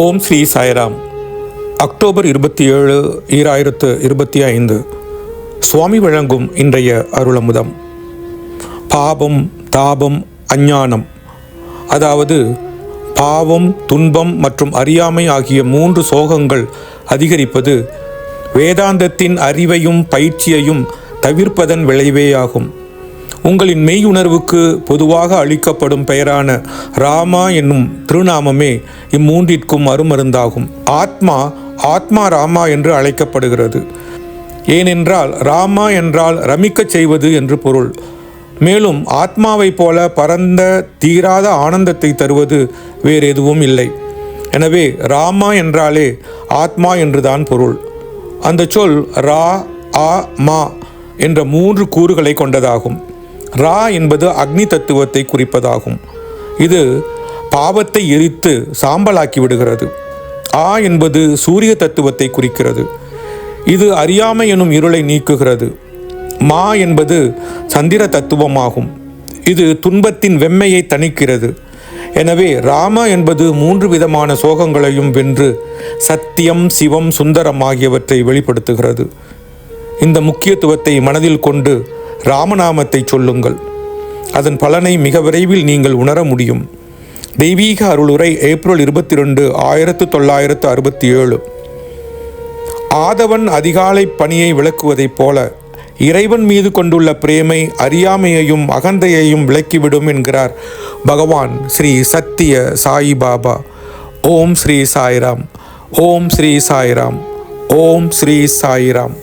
ஓம் Sri Sairam. October இருபத்தி ஏழு ஈராயிரத்து இருபத்தி ஐந்து சுவாமி வழங்கும் இன்றைய அருளமுதம். பாபம் தாபம் அஞ்ஞானம். அதாவது பாவம் துன்பம் மற்றும் அறியாமை ஆகிய மூன்று சோகங்கள் அதிகரிப்பது வேதாந்தத்தின் அறிவையும் பயிற்சியையும் தவிர்ப்பதன் விளைவேயாகும் உங்களின் மெய் உணர்வுக்கு பொதுவாக அளிக்கப்படும் பெயரான ராமா என்னும் திருநாமமே இம்மூன்றிற்கும் அருமருந்தாகும் ஆத்மா ஆத்மா ராமா என்று அழைக்கப்படுகிறது. ஏனென்றால் ராமா என்றால் ரமிக்கச் செய்வது என்று பொருள். மேலும் ஆத்மாவைப் போல பரந்த தீராத ஆனந்தத்தை தருவது வேறு எதுவும் இல்லை. எனவே ராமா என்றாலே ஆத்மா என்றுதான் பொருள். அந்த சொல் ரா ஆ மா என்ற மூன்று கூறுகளை கொண்டதாகும். ரா என்பது அக்னி தத்துவத்தை குறிப்பதாகும். இது பாவத்தை எரித்து சாம்பலாக்கி விடுகிறது. ஆ என்பது சூரிய தத்துவத்தை குறிக்கிறது. இது அறியாமை எனும் இருளை நீக்குகிறது. மா என்பது சந்திர தத்துவமாகும். இது துன்பத்தின் வெம்மையை தணிக்கிறது. எனவே ராம என்பது மூன்று விதமான சோகங்களையும் வென்று சத்தியம் சிவம் சுந்தரம் ஆகியவற்றை வெளிப்படுத்துகிறது. இந்த முக்கியத்துவத்தை மனதில் கொண்டு ராமநாமத்தை சொல்லுங்கள். அதன் பலனை மிக விரைவில் நீங்கள் உணர முடியும். தெய்வீக அருளுரை ஏப்ரல் இருபத்தி ரெண்டு ஆயிரத்து தொள்ளாயிரத்து அறுபத்தி ஏழு ஆதவன் அதிகாலை பணியை விளக்குவதைப் போல இறைவன் மீது கொண்டுள்ள பிரேமை அறியாமையையும் அகந்தையையும் விளக்கிவிடும் என்கிறார் பகவான் ஸ்ரீ சத்திய சாயி பாபா. ஓம் ஸ்ரீ சாய்ராம். ஓம் ஸ்ரீ சாய்ராம். ஓம் ஸ்ரீ சாய்ராம்.